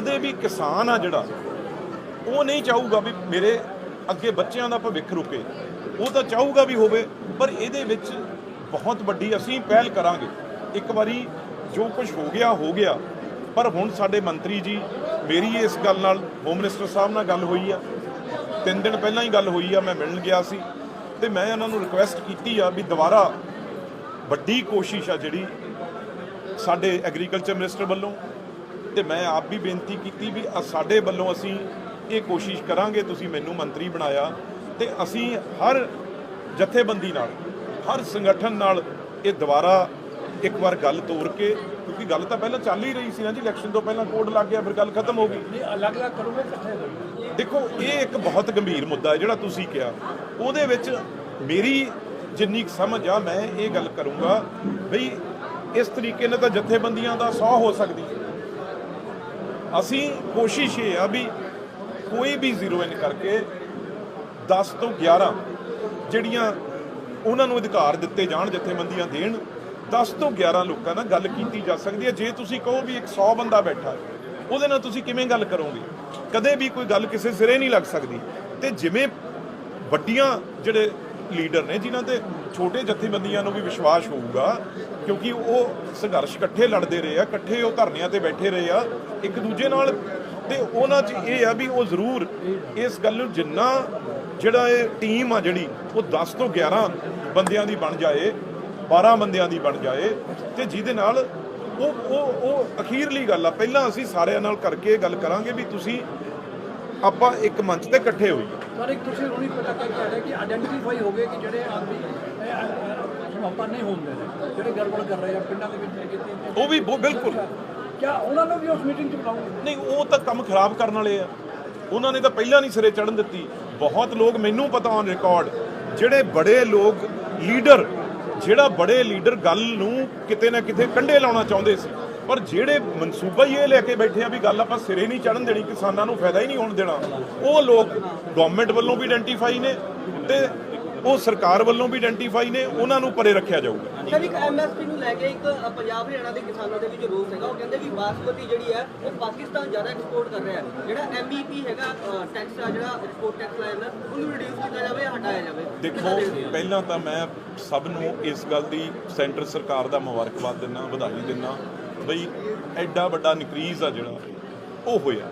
ਕਦੇ ਵੀ ਕਿਸਾਨ ਆ ਜਿਹੜਾ, ਉਹ ਨਹੀਂ ਚਾਹੂਗਾ ਵੀ ਮੇਰੇ ਅੱਗੇ ਬੱਚਿਆਂ ਦਾ ਭਵਿੱਖ ਰੁਕੇ। ਉਹ ਤਾਂ ਚਾਹੂਗਾ ਵੀ ਹੋਵੇ, ਪਰ ਇਹਦੇ ਵਿੱਚ ਬਹੁਤ ਵੱਡੀ ਅਸੀਂ ਪਹਿਲ ਕਰਾਂਗੇ। ਇੱਕ ਵਾਰੀ ਜੋ ਕੁਝ ਹੋ ਗਿਆ ਹੋ ਗਿਆ। ਪਰ ਹੁਣ ਸਾਡੇ ਮੰਤਰੀ ਜੀ, ਮੇਰੀ ਇਸ ਗੱਲ ਨਾਲ ਹੋਮ ਮਿਨਿਸਟਰ ਸਾਹਿਬ ਨਾਲ ਗੱਲ ਹੋਈ ਆ। ਤਿੰਨ ਦਿਨ ਪਹਿਲਾਂ ਹੀ ਗੱਲ ਹੋਈ ਆ, ਮੈਂ ਮਿਲਣ ਗਿਆ ਸੀ। ਤੇ ਮੈਂ ਉਹਨਾਂ ਨੂੰ ਰਿਕੁਐਸਟ ਕੀਤੀ ਆ ਵੀ ਦੁਬਾਰਾ ਵੱਡੀ ਕੋਸ਼ਿਸ਼ ਆ ਜਿਹੜੀ ਸਾਡੇ ਐਗਰੀਕਲਚਰ ਮਿਨਿਸਟਰ ਵੱਲੋਂ ਤੇ ਮੈਂ ਆਪ ਵੀ ਬੇਨਤੀ ਕੀਤੀ ਵੀ ਸਾਡੇ ਵੱਲੋਂ ਅਸੀਂ ਇਹ ਕੋਸ਼ਿਸ਼ ਕਰਾਂਗੇ ਤੁਸੀਂ ਮੈਨੂੰ ਮੰਤਰੀ ਬਣਾਇਆ ਤੇ ਅਸੀਂ ਹਰ ਜਥੇਬੰਦੀ ਨਾਲ ਹਰ ਸੰਗਠਨ ਨਾਲ ਇਹ ਦੁਬਾਰਾ ਇੱਕ ਵਾਰ ਗੱਲ ਤੋਰ ਕੇ ਕਿਉਂਕਿ ਗੱਲ ਤਾਂ ਪਹਿਲਾਂ ਚੱਲ ਹੀ ਰਹੀ ਸੀ ਨਾ ਜੀ ਇਲੈਕਸ਼ਨ ਤੋਂ ਪਹਿਲਾਂ ਕੋਡ ਲੱਗ ਗਿਆ ਫਿਰ ਗੱਲ ਖਤਮ ਹੋ ਗਈ। ਨਹੀਂ ਅਲੱਗ-ਅਲੱਗ ਕਰੋਗੇ ਇਕੱਠੇ ਕਰੋਗੇ? ਦੇਖੋ ਇਹ ਇੱਕ ਬਹੁਤ ਗੰਭੀਰ ਮੁੱਦਾ ਹੈ ਜਿਹੜਾ ਤੁਸੀਂ ਕਿਹਾ। ਉਹਦੇ ਵਿੱਚ ਮੇਰੀ ਜਿੰਨੀ ਸਮਝ ਆ ਮੈਂ ਇਹ ਗੱਲ ਕਰੂੰਗਾ ਬਈ ਇਸ ਤਰੀਕੇ ਨਾਲ ਤਾਂ ਜਥੇਬੰਦੀਆਂ ਦਾ 100 ਹੋ ਸਕਦੀ ਅਸੀਂ ਕੋਸ਼ਿਸ਼ ਇਹ ਆ ਵੀ ਕੋਈ ਵੀ ਜ਼ੀਰੋ ਇਨ ਕਰਕੇ 10 ਤੋਂ 11 ਜਿਹੜੀਆਂ ਉਹਨਾਂ ਨੂੰ ਅਧਿਕਾਰ ਦਿੱਤੇ ਜਾਣ, ਜਥੇਬੰਦੀਆਂ ਦੇਣ 10 ਤੋਂ 11 ਲੋਕਾਂ ਨਾਲ ਗੱਲ ਕੀਤੀ ਜਾ ਸਕਦੀ ਹੈ। ਜੇ ਤੁਸੀਂ ਕਹੋ ਵੀ ਇੱਕ 100 ਬੰਦਾ ਬੈਠਾ ਹੈ, ਉਹਦੇ ਨਾਲ ਤੁਸੀਂ ਕਿਵੇਂ ਗੱਲ ਕਰੋਗੇ? ਕਦੇ ਵੀ ਕੋਈ ਗੱਲ ਕਿਸੇ ਸਿਰੇ ਨਹੀਂ ਲੱਗ ਸਕਦੀ। ਤੇ ਜਿਵੇਂ ਵੱਡੀਆਂ ਜਿਹੜੇ ਲੀਡਰ ਨੇ, ਜਿਨ੍ਹਾਂ ਤੇ ਛੋਟੇ ਜਥੇਬੰਦੀਆਂ ਨੂੰ ਵੀ ਵਿਸ਼ਵਾਸ ਹੋਊਗਾ, ਕਿਉਂਕਿ ਉਹ ਸੰਘਰਸ਼ ਇਕੱਠੇ ਲੜਦੇ ਰਹੇ ਆ, ਇਕੱਠੇ ਉਹ ਧਰਨਿਆਂ ਤੇ ਬੈਠੇ ਰਹੇ ਆ। ਇੱਕ ਦੂਜੇ ਨਾਲ ਤੇ ਉਹਨਾਂ 'ਚ ਇਹ ਆ ਵੀ ਉਹ ਜ਼ਰੂਰ ਇਸ ਗੱਲ ਨੂੰ ਜਿੰਨਾ, ਜਿਹੜਾ ਇਹ ਟੀਮ ਆ ਜਿਹੜੀ, ਉਹ 10 ਤੋਂ 11 ਬੰਦਿਆਂ ਦੀ ਬਣ ਜਾਏ 12 ਬੰਦਿਆਂ ਦੀ ਬਣ ਜਾਏ, ਤੇ ਜਿਹਦੇ ਨਾਲ ਉਹ ਉਹ ਉਹ ਅਖੀਰਲੀ ਗੱਲ ਆ। ਪਹਿਲਾਂ ਅਸੀਂ ਸਾਰਿਆਂ ਨਾਲ ਕਰਕੇ ਇਹ ਗੱਲ ਕਰਾਂਗੇ ਵੀ ਤੁਸੀਂ ਆਪਾਂ ਇੱਕ ਮੰਚ ਤੇ ਇਕੱਠੇ ਹੋਈਏ। ਪਰ ਇੱਕ ਤੁਸੀਂ ਰੋਣੀ ਪਤਾ ਕਹਿ ਕਹਿ ਰਹੇ ਕਿ ਆਇਡੈਂਟੀਫਾਈ ਹੋ ਗਏ ਕਿ ਜਿਹੜੇ ਆਦਮੀ ਸਮਾਪਾ ਨਹੀਂ ਹੁੰਦੇ ਨੇ ਜਿਹੜੇ ਗੜਬੜ ਕਰ ਰਹੇ ਆ ਪਿੰਡਾਂ ਦੇ ਵਿੱਚ ਕਿਤੇ ਉਹ ਵੀ ਬਿਲਕੁਲ। ਕਿਆ ਉਹਨਾਂ ਨੂੰ ਵੀ ਉਸ ਮੀਟਿੰਗ 'ਚ ਬੁਲਾਉਂਗੇ ਨਹੀਂ ਉਹ ਤਾਂ ਕੰਮ ਖਰਾਬ ਕਰਨ ਵਾਲੇ ਆ। ਉਹਨਾਂ ਨੇ ਤਾਂ ਪਹਿਲਾਂ ਨਹੀਂ ਸਿਰੇ ਚੜਨ ਦਿੱਤੀ। ਬਹੁਤ ਲੋਕ ਮੈਨੂੰ ਪਤਾ ਔਨ ਰਿਕਾਰਡ ਜਿਹੜੇ ਬੜੇ ਲੋਕ ਲੀਡਰ ਜਿਹੜਾ ਬੜੇ ਲੀਡਰ ਗੱਲ ਨੂੰ ਕਿਤੇ ਨਾ ਕਿਤੇ ਕੰਢੇ ਲਾਉਣਾ ਚਾਹੁੰਦੇ ਸੀ। ਪਰ ਜਿਹੜੇ ਮਨਸੂਬਾ ਹੀ ਇਹ ਲੈ ਕੇ ਬੈਠੇ ਆ ਵੀ ਗੱਲ ਆਪਾਂ ਸਿਰੇ ਨਹੀਂ ਚੜਨ ਦੇਣੀ ਕਿਸਾਨਾਂ ਨੂੰ ਫਾਇਦਾ ਹੀ ਨਹੀਂ ਹੋਣ ਦੇਣਾ ਉਹ ਲੋਕ ਗਵਰਨਮੈਂਟ ਵੱਲੋਂ ਵੀ ਆਇਡੈਂਟੀਫਾਈ ਨੇ ਤੇ ਉਹ ਸਰਕਾਰ ਵੱਲੋਂ ਵੀ ਆਇਡੈਂਟੀਫਾਈ ਨੇ ਉਹਨਾਂ ਨੂੰ ਪਰੇ ਰੱਖਿਆ ਜਾਊਗਾ। ਸਰ ਇੱਕ ਐਮਐਸਪੀ ਨੂੰ ਲੈ ਕੇ ਇੱਕ ਪੰਜਾਬ ਹਰਿਆਣਾ ਦੇ ਕਿਸਾਨਾਂ ਦੇ ਵਿੱਚ ਰੋਸ ਹੈਗਾ ਉਹ ਕਹਿੰਦੇ ਵੀ ਬਾਸਮਤੀ ਜਿਹੜੀ ਹੈ ਉਹ ਪਾਕਿਸਤਾਨ ਜ਼ਿਆਦਾ ਐਕਸਪੋਰਟ ਕਰ ਰਿਹਾ ਹੈ। ਜਿਹੜਾ ਐਮਈਪੀ ਹੈਗਾ ਟੈਕਸ ਆ ਜਿਹੜਾ ਐਕਸਪੋਰਟ ਟੈਕਸ ਲਾਇਆ ਜਾਂਦਾ ਉਹਨੂੰ ਰਿਡਿਊਸ ਕੀਤਾ ਜਾਵੇ ਜਾਂ ਹਟਾਇਆ ਜਾਵੇ? ਦੇਖੋ ਪਹਿਲਾਂ ਤਾਂ ਮੈਂ ਸਭ ਨੂੰ ਇਸ ਗੱਲ ਦੀ ਸੈਂਟਰ ਸਰਕਾਰ ਦਾ ਮੁਬਾਰਕਬਾਦ ਦਿੰਦਾ ਵਧਾਈ ਦਿੰਦਾ। ਬਈ ਐਡਾ ਵੱਡਾ ਨਕਰੀਜ਼ ਆ ਜਿਹੜਾ, ਉਹ ਹੋਇਆ।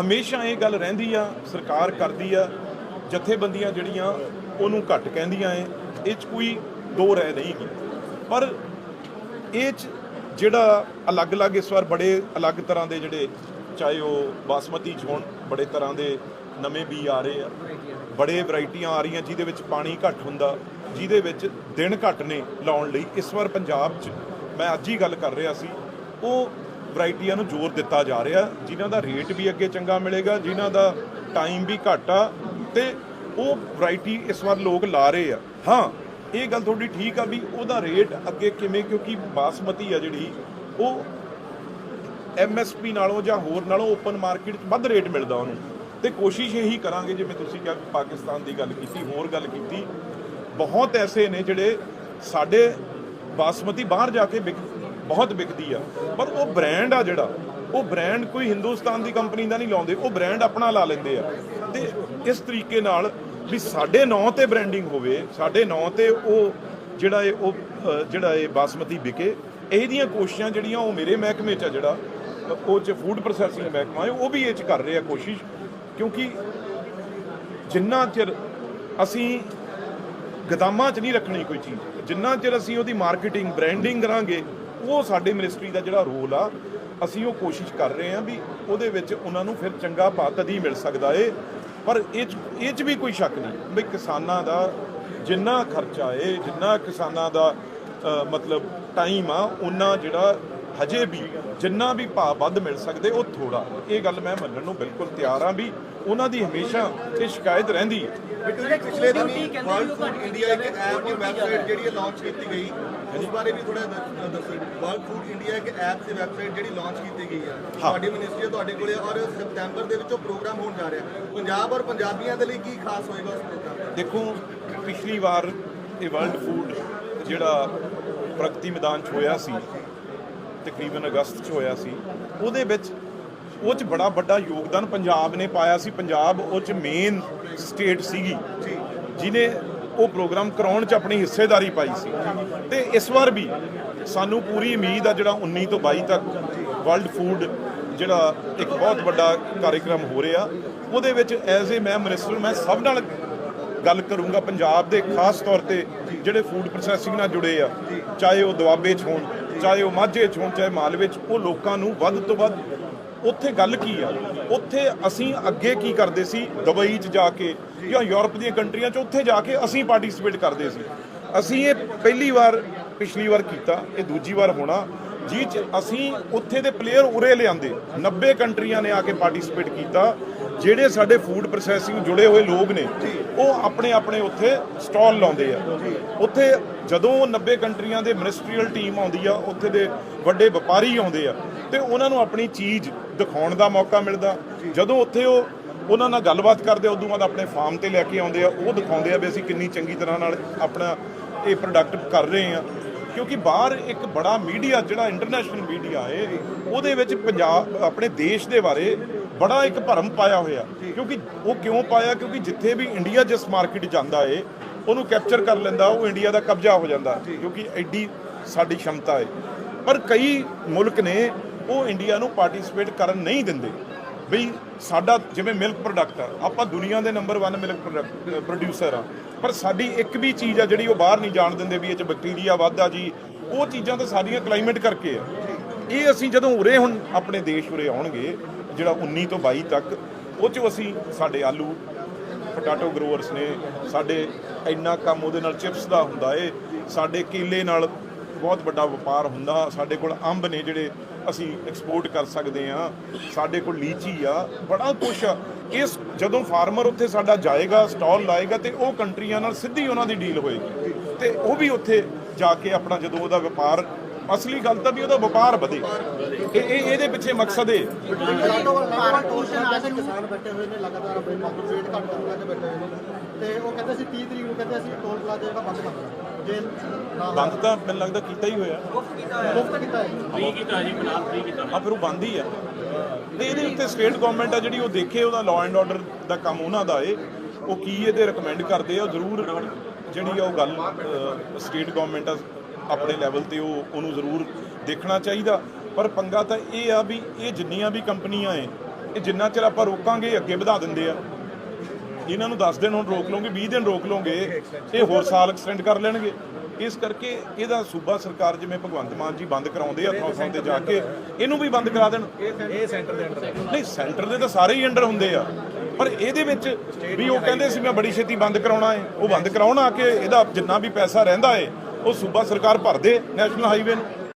ਹਮੇਸ਼ਾ ਇਹ ਗੱਲ ਰਹਿੰਦੀ ਆ, ਸਰਕਾਰ ਕਰਦੀ ਆ, ਜਥੇਬੰਦੀਆਂ ਜਿਹੜੀਆਂ, ਉਹਨੂੰ ਘੱਟ ਕਹਿੰਦੀਆਂ ਏ ਇਹ 'ਚ ਕੋਈ ਦੋ ਰਹਿ ਨਹੀਂ ਗੀ ਪਰ ਇਹ 'ਚ ਜਿਹੜਾ ਅਲੱਗ-ਅਲੱਗ ਇਸ ਵਾਰ ਬੜੇ ਅਲੱਗ ਤਰ੍ਹਾਂ ਦੇ ਜਿਹੜੇ, ਚਾਹੇ ਉਹ ਬਾਸਮਤੀ 'ਚ ਹੋਣ, ਬੜੇ ਤਰ੍ਹਾਂ ਦੇ ਨਵੇਂ ਬੀ ਆ ਰਹੇ ਆ। ਬੜੇ ਵੈਰਾਈਟੀਆਂ ਆ ਰਹੀਆਂ, ਜਿਹਦੇ ਵਿੱਚ ਪਾਣੀ ਘੱਟ ਹੁੰਦਾ, ਜਿਹਦੇ ਵਿੱਚ ਦਿਨ ਘੱਟ ਨੇ ਲਾਉਣ ਲਈ। ਇਸ ਵਾਰ ਪੰਜਾਬ 'ਚ ਮੈਂ ਅੱਜ ਹੀ ਗੱਲ ਕਰ ਰਿਹਾ ਸੀ ਉਹ ਵੈਰਾਈਟੀਆਂ ਨੂੰ ਜ਼ੋਰ ਦਿੱਤਾ ਜਾ ਰਿਹਾ, ਜਿਨ੍ਹਾਂ ਦਾ ਰੇਟ ਵੀ ਅੱਗੇ ਚੰਗਾ ਮਿਲੇਗਾ, ਜਿਨ੍ਹਾਂ ਦਾ ਟਾਈਮ ਵੀ ਘੱਟ ਆ, ਤੇ ਉਹ ਵੈਰਾਈਟੀ ਇਸ ਵਾਰ ਲੋਕ ਲਾ ਰਹੇ ਆ। ਹਾਂ, ਇਹ ਗੱਲ ਤੁਹਾਡੀ ਠੀਕ ਆ ਵੀ ਉਹਦਾ ਰੇਟ ਅੱਗੇ ਕਿਵੇਂ, ਕਿਉਂਕਿ ਬਾਸਮਤੀ ਆ ਜਿਹੜੀ, ਉਹ ਐਮਐਸਪੀ ਨਾਲੋਂ ਜਾਂ ਹੋਰ ਨਾਲੋਂ ਓਪਨ ਮਾਰਕੀਟ 'ਚ ਵੱਧ ਰੇਟ ਮਿਲਦਾ ਉਹਨੂੰ। ਤੇ ਕੋਸ਼ਿਸ਼ ਇਹੀ ਕਰਾਂਗੇ, ਜਿਵੇਂ ਤੁਸੀਂ ਕਿਹਾ, ਪਾਕਿਸਤਾਨ ਦੀ ਗੱਲ ਕੀਤੀ, ਹੋਰ ਗੱਲ ਕੀਤੀ। ਬਹੁਤ ਐਸੇ ਨੇ ਜਿਹੜੇ ਸਾਡੇ ਬਾਸਮਤੀ ਬਾਹਰ ਜਾ ਕੇ ਵਿਕ ਬਹੁਤ ਵਿਕਦੀ ਆ। ਪਰ ਉਹ ਬ੍ਰਾਂਡ ਆ ਜਿਹੜਾ, ਉਹ ਬ੍ਰਾਂਡ ਕੋਈ ਹਿੰਦੁਸਤਾਨ ਦੀ ਕੰਪਨੀ ਦਾ ਨਹੀਂ ਲਾਉਂਦੇ, ਉਹ ਬ੍ਰਾਂਡ ਆਪਣਾ ਲਾ ਲੈਂਦੇ ਆ। ਤੇ ਇਸ ਤਰੀਕੇ ਨਾਲ ਵੀ ਸਾਡੇ ਨਾਂ ਤੇ ਬ੍ਰਾਂਡਿੰਗ ਹੋਵੇ, ਸਾਡੇ ਨਾਂ ਤੇ ਉਹ ਜਿਹੜਾ ਇਹ, ਉਹ ਜਿਹੜਾ ਇਹ ਬਾਸਮਤੀ ਵਿਕੇ ਇਹਦੀਆਂ ਕੋਸ਼ਿਸ਼ਾਂ ਜਿਹੜੀਆਂ ਉਹ ਮੇਰੇ ਮਹਿਕਮੇ 'ਚ ਆ ਜਿਹੜਾ, ਉਹ 'ਚ ਫੂਡ ਪ੍ਰੋਸੈਸਿੰਗ ਮਹਿਕਮਾ ਹੈ, ਉਹ ਵੀ ਇਹ 'ਚ ਕਰ ਰਿਹਾ ਕੋਸ਼ਿਸ਼। ਕਿਉਂਕਿ ਜਿੰਨਾ ਚਿਰ ਅਸੀਂ ਗਦਾਮਾਂ 'ਚ ਨਹੀਂ ਰੱਖਣੀ ਕੋਈ ਚੀਜ਼, ਜਿੰਨਾ ਚਿਰ ਅਸੀਂ ਉਹਦੀ ਮਾਰਕੀਟਿੰਗ ਬ੍ਰਾਂਡਿੰਗ ਕਰਾਂਗੇ ਉਹ ਸਾਡੇ ਮਿਨਿਸਟਰੀ ਦਾ ਜਿਹੜਾ ਰੋਲ ਆ, ਅਸੀਂ ਉਹ ਕੋਸ਼ਿਸ਼ ਕਰ ਰਹੇ ਹਾਂ ਵੀ ਉਹਦੇ ਵਿੱਚ ਉਹਨਾਂ ਨੂੰ ਫਿਰ ਚੰਗਾ ਭਾਅ ਤਦ ਮਿਲ ਸਕਦਾ ਏ। ਪਰ ਇਹ 'ਚ ਇਹ 'ਚ ਵੀ ਕੋਈ ਸ਼ੱਕ ਨਹੀਂ ਵੀ ਕਿਸਾਨਾਂ ਦਾ ਜਿੰਨਾ ਖਰਚਾ ਏ, ਜਿੰਨਾ ਕਿਸਾਨਾਂ ਦਾ ਮਤਲਬ ਟਾਈਮ ਆ, ਉਹਨਾਂ ਜਿਹੜਾ ਹਜੇ ਵੀ ਜਿੰਨਾ ਵੀ ਭਾਅ ਵੱਧ ਮਿਲ ਸਕਦੇ, ਉਹ ਥੋੜਾ ਇਹ ਗੱਲ ਮੈਂ ਮੰਨਣ ਨੂੰ ਬਿਲਕੁਲ ਤਿਆਰ ਹਾਂ ਵੀ ਉਹਨਾਂ ਦੀ ਹਮੇਸ਼ਾ ਇਹ ਸ਼ਿਕਾਇਤ ਰਹਿੰਦੀ ਹੈ ਬਿੱਟੂ ਜੀ ਪਿਛਲੇ ਦਿਨੀ ਵਰਲਡ ਇੰਡੀਆ ਇੱਕ ਐਪ ਦੀ ਵੈਬਸਾਈਟ ਜਿਹੜੀ ਲਾਂਚ ਕੀਤੀ ਗਈ ਉਸ ਬਾਰੇ ਵੀ ਥੋੜਾ ਦੱਸੋ ਵਰਲਡ ਫੂਡ ਇੰਡੀਆ ਇੱਕ ਐਪ ਦੀ ਵੈਬਸਾਈਟ ਜਿਹੜੀ ਲਾਂਚ ਕੀਤੀ ਗਈ ਆ। ਤੁਹਾਡੀ ਮਿਨਿਸਟਰੀ ਤੁਹਾਡੇ ਕੋਲੇ ਔਰ ਸਤੰਬਰ ਦੇ ਵਿੱਚ ਉਹ ਪ੍ਰੋਗਰਾਮ ਹੋਣ ਜਾ ਰਿਹਾ। ਪੰਜਾਬ ਔਰ ਪੰਜਾਬੀਆਂ ਦੇ ਲਈ ਕੀ ਖਾਸ ਹੋਏਗਾ ਉਸ ਪ੍ਰੋਗਰਾਮ ਦੇਖੋ ਪਿਛਲੀ ਵਾਰ ਇਹ ਵਰਲਡ ਫੂਡ ਜਿਹੜਾ ਪ੍ਰਗਤੀ ਮੈਦਾਨ 'ਚ ਹੋਇਆ ਸੀ ਤਕਰੀਬਨ ਅਗਸਤ 'ਚ ਹੋਇਆ ਸੀ ਉਹਦੇ ਵਿੱਚ ਉਹ ਚ ਬੜਾ ਵੱਡਾ ਯੋਗਦਾਨ ਪੰਜਾਬ ਨੇ ਪਾਇਆ ਸੀ। ਪੰਜਾਬ ਉਹ ਚ ਮੇਨ ਸਟੇਟ ਸੀਗੀ। ਜਿਨੇ ਉਹ ਪ੍ਰੋਗਰਾਮ ਕਰਾਉਣ ਚ ਆਪਣੀ ਹਿੱਸੇਦਾਰੀ ਪਾਈ ਸੀ। ਤੇ ਇਸ ਵਾਰ ਵੀ ਸਾਨੂੰ ਪੂਰੀ ਉਮੀਦ ਆ ਜਿਹੜਾ 19 ਤੋਂ 22 ਤੱਕ ਵਰਲਡ ਫੂਡ ਜਿਹੜਾ ਇੱਕ ਬਹੁਤ ਵੱਡਾ ਕਾਰਜਕ੍ਰਮ ਹੋ ਰਿਹਾ। ਉਹਦੇ ਵਿੱਚ ਐਜ਼ ਏ ਮੈਂ ਮਿਨਿਸਟਰ ਮੈਂ ਸਭ ਨਾਲ ਗੱਲ ਕਰੂੰਗਾ ਪੰਜਾਬ ਦੇ ਖਾਸ ਤੌਰ ਤੇ ਜਿਹੜੇ ਫੂਡ ਪ੍ਰੋਸੈਸਿੰਗ ਨਾਲ ਜੁੜੇ ਆ। ਚਾਹੇ ਉਹ ਦੁਆਬੇ 'ਚ ਹੋਣ, ਚਾਹੇ ਉਹ ਮਾਝੇ 'ਚ ਹੋਣ, ਚਾਹੇ ਮਾਲਵੇ 'ਚ, ਉਹ ਲੋਕਾਂ ਨੂੰ ਵੱਧ ਤੋਂ ਵੱਧ ਉੱਥੇ ਗੱਲ ਕੀ ਆ? ਉੱਥੇ ਅਸੀਂ ਅੱਗੇ ਕੀ ਕਰਦੇ ਸੀ? ਦੁਬਈ 'ਚ ਜਾ ਕੇ ਜਾਂ ਯੂਰਪ ਦੀਆਂ ਕੰਟਰੀਆਂ 'ਚ ਉੱਥੇ ਜਾ ਕੇ ਅਸੀਂ ਪਾਰਟਿਸਿਪੇਟ ਕਰਦੇ ਸੀ। ਅਸੀਂ ਇਹ ਪਹਿਲੀ ਵਾਰ, ਪਿਛਲੀ ਵਾਰ ਕੀਤਾ, ਇਹ ਦੂਜੀ ਵਾਰ ਹੋਣਾ। ਜਿਹ 'ਚ ਅਸੀਂ ਉੱਥੇ ਦੇ ਪਲੇਅਰ ਉਰੇ ਲਿਆਂਦੇ। 90 ਕੰਟਰੀਆਂ ਨੇ ਆ ਕੇ ਪਾਰਟਿਸਿਪੇਟ ਕੀਤਾ। ਜਿਹੜੇ ਸਾਡੇ ਫੂਡ ਪ੍ਰੋਸੈਸਿੰਗ ਜੁੜੇ ਹੋਏ ਲੋਕ ਨੇ ਉਹ ਆਪਣੇ ਆਪਣੇ ਉੱਥੇ ਸਟਾਲ ਲਾਉਂਦੇ ਆ। ਉੱਥੇ ਜਦੋਂ 90 ਕੰਟਰੀਆਂ ਦੇ ਮਿਨਿਸਟਰੀਅਲ ਟੀਮ ਆਉਂਦੀ ਆ ਉੱਥੇ ਦੇ ਵੱਡੇ ਵਪਾਰੀ ਆਉਂਦੇ ਆ ਤੇ ਉਹਨਾਂ ਨੂੰ ਆਪਣੀ ਚੀਜ਼ ਦਿਖਾਉਣ ਦਾ ਮੌਕਾ ਮਿਲਦਾ। ਜਦੋਂ ਉੱਥੇ ਉਹ ਉਹਨਾਂ ਨਾਲ ਗੱਲਬਾਤ ਕਰਦੇ ਆ ਉਦੋਂ ਬਾਅਦ ਆਪਣੇ ਫਾਰਮ ਤੇ ਲੈ ਕੇ ਆਉਂਦੇ ਆ ਉਹ ਦਿਖਾਉਂਦੇ ਆ ਵੀ ਅਸੀਂ ਕਿੰਨੀ ਚੰਗੀ ਤਰ੍ਹਾਂ ਨਾਲ ਆਪਣਾ ਇਹ ਪ੍ਰੋਡਕਟ ਕਰ ਰਹੇ ਆ। ਕਿਉਂਕਿ ਬਾਹਰ ਇੱਕ ਬੜਾ ਮੀਡੀਆ ਜਿਹੜਾ ਇੰਟਰਨੈਸ਼ਨਲ ਮੀਡੀਆ ਹੈ ਉਹਦੇ ਵਿੱਚ ਪੰਜਾਬ ਆਪਣੇ ਦੇਸ਼ ਦੇ ਬਾਰੇ ਬੜਾ ਇੱਕ ਭਰਮ ਪਾਇਆ ਹੋਇਆ। ਕਿਉਂਕਿ ਉਹ ਕਿਉਂ ਪਾਇਆ? ਕਿਉਂਕਿ ਜਿੱਥੇ ਵੀ ਇੰਡੀਆ ਜਿਸ ਮਾਰਕੀਟ ਜਾਂਦਾ ਏ, ਉਹਨੂੰ ਕੈਪਚਰ ਕਰ ਲੈਂਦਾ, ਉਹ ਇੰਡੀਆ ਦਾ ਕਬਜ਼ਾ ਹੋ ਜਾਂਦਾ। ਕਿਉਂਕਿ ਐਡੀ ਸਾਡੀ ਸ਼ਮਤਾ ਏ। ਪਰ ਕਈ ਮੁਲਕ ਨੇ ਉਹ ਇੰਡੀਆ ਨੂੰ ਪਾਰਟਿਸਿਪੇਟ ਕਰਨ ਨਹੀਂ ਦਿੰਦੇ। ਬਈ ਸਾਡਾ ਜਿਵੇਂ ਮਿਲਕ ਪ੍ਰੋਡਕਟ ਆ, ਆਪਾਂ ਦੁਨੀਆ ਦੇ ਨੰਬਰ 1 ਮਿਲਕ ਪ੍ਰੋਡਿਊਸਰ ਆ। ਪਰ ਸਾਡੀ ਇੱਕ ਵੀ ਚੀਜ਼ ਆ ਜਿਹੜੀ ਉਹ ਬਾਹਰ ਨਹੀਂ ਜਾਣ ਦਿੰਦੇ ਵੀ ਇਹ ਚ ਬੈਕਟੀਰੀਆ ਵਾਧਾ ਜੀ। ਉਹ ਚੀਜ਼ਾਂ ਤਾਂ ਸਾਡੀਆਂ ਕਲਾਈਮੇਟ ਕਰਕੇ ਆ। ਇਹ ਅਸੀਂ ਜਦੋਂ ਉਰੇ ਹੁਣ ਆਪਣੇ ਦੇਸ਼ ਉਰੇ ਆਉਣਗੇ ਜਿਹੜਾ 19 ਤੋਂ 22 ਤੱਕ, ਉਹ ਚ ਅਸੀਂ ਸਾਡੇ ਆਲੂ, ਪਟਾਟੋ ਗਰੋਵਰਸ ਨੇ, ਸਾਡੇ ਇੰਨਾ ਕੰਮ ਉਹਦੇ ਨਾਲ ਚਿਪਸ ਦਾ ਹੁੰਦਾ ਏ, ਸਾਡੇ ਕੇਲੇ ਨਾਲ ਬਹੁਤ ਵੱਡਾ ਵਪਾਰ ਹੁੰਦਾ, ਸਾਡੇ ਕੋਲ ਅੰਬ ਨੇ ਜਿਹੜੇ ਅਸੀਂ ਐਕਸਪੋਰਟ ਕਰ ਸਕਦੇ ਆ, ਸਾਡੇ ਕੋਲ ਲੀਚੀ ਆ, ਬੜਾ ਕੁਛ ਆ। ਇਸ ਜਦੋਂ ਫਾਰਮਰ ਉੱਥੇ ਸਾਡਾ ਜਾਏਗਾ ਸਟਾਲ ਲਾਏਗਾ ਤੇ ਉਹ ਕੰਟਰੀਆਂ ਨਾਲ ਸਿੱਧੀ ਉਹਨਾਂ ਦੀ ਡੀਲ ਹੋਏਗੀ। ਤੇ ਉਹ ਵੀ ਉੱਥੇ ਜਾ ਕੇ ਆਪਣਾ ਜਦੋਂ ਉਹਦਾ ਵਪਾਰ ਅਸਲੀ ਗੱਲ ਤਾਂ ਵੀ ਉਹਦਾ ਵਪਾਰ ਵਧੇ। ਇਹ ਇਹ ਇਹਦੇ ਪਿੱਛੇ ਮਕਸਦ ਹੈ ਕਿਸਾਨ ਬੈਠੇ ਹੋਏ ਨੇ ਲਗਾਤਾਰ ਆਪਣੇ ਕੰਪਨਸੇਟ ਘੱਟ ਕਰਨ ਲੱਗੇ ਬੈਠੇ ਹੋਏ ਨੇ ਤੇ ਉਹ ਕਹਿੰਦੇ ਸੀ 30 ਤਰੀਕ ਨੂੰ ਕਹਿੰਦੇ ਅਸੀਂ ਟੋਲ ਪਲਾਜ਼ਾ ਜਿਹੜਾ ਬੰਦ ਜੇ ਨਾ ਤਾਂ ਮੈਨੂੰ ਲੱਗਦਾ ਕੀਤਾ ਹੀ ਹੋਇਆ। ਮੁਫਤ ਕੀਤਾ ਹੈ। ਆ ਫਿਰ ਉਹ ਬੰਦ ਹੀ ਆ। ਤੇ ਇਹਦੇ ਉੱਤੇ ਸਟੇਟ ਗਵਰਨਮੈਂਟ ਆ ਜਿਹੜੀ ਉਹ ਦੇਖੇ ਉਹਦਾ ਲਾਅ ਐਂਡ ਆਰਡਰ ਦਾ ਕੰਮ ਉਹਨਾਂ ਦਾ ਏ। ਉਹ ਕੀ ਇਹਦੇ ਰეკਮੈਂਡ ਕਰਦੇ ਆ? ਉਹ ਜ਼ਰੂਰ ਜਿਹੜੀ ਆ ਉਹ ਗੱਲ ਸਟੇਟ ਗਵਰਨਮੈਂਟ ਆ ਆਪਣੇ ਲੈਵਲ ਤੇ ਉਹ, ਉਹਨੂੰ ਜ਼ਰੂਰ ਦੇਖਣਾ ਚਾਹੀਦਾ। ਪਰ ਪੰਗਾ ਤਾਂ ਇਹ ਆ ਵੀ ਇਹ ਜਿੰਨੀਆਂ ਵੀ ਕੰਪਨੀਆਂ ਏ ਇਹ ਜਿੰਨਾ ਚਿਰ ਆਪਾਂ ਰੋਕਾਂਗੇ, ਅੱਗੇ ਵਧਾ ਦਿੰਦੇ ਆ। ਇਹਨਾਂ ਨੂੰ 10 ਦਿਨ ਹੁਣ ਰੋਕ ਲਓਗੇ 20 ਦਿਨ ਰੋਕ ਲਓਗੇ, ਇਹ ਹੋਰ ਸਾਲ ਐਕਸਟੈਂਡ ਕਰ ਲੈਣਗੇ। ਇਸ ਕਰਕੇ ਇਹਦਾ ਸੂਬਾ ਸਰਕਾਰ ਜਿਵੇਂ ਭਗਵੰਤ ਮਾਨ ਜੀ ਬੰਦ ਕਰਾਉਂਦੇ ਆ, ਥਾਂ ਥਾਂ ਤੇ ਜਾ ਕੇ, ਇਹਨੂੰ ਵੀ ਬੰਦ ਕਰਾ ਦੇਣ। ਇਹ ਸੈਂਟਰ ਦੇ ਅੰਡਰ ਨਹੀਂ ਸੈਂਟਰ ਦੇ ਤਾਂ ਸਾਰੇ ਹੀ ਅੰਡਰ ਹੁੰਦੇ ਆ। ਪਰ ਇਹਦੇ ਵਿੱਚ ਵੀ ਉਹ ਕਹਿੰਦੇ ਸੀ, ਮੈਂ ਬੜੀ ਛੇਤੀ ਬੰਦ ਕਰਾਉਣਾ ਹੈ ਉਹ ਬੰਦ ਕਰਾਉਣ ਆ ਕੇ ਇਹਦਾ ਜਿੰਨਾ ਵੀ ਪੈਸਾ ਰਹਿੰਦਾ ਹੈ ਉਹ ਸੂਬਾ ਸਰਕਾਰ ਭਰਦੇ ਨੈਸ਼ਨਲ ਹਾਈਵੇ ਨੂੰ।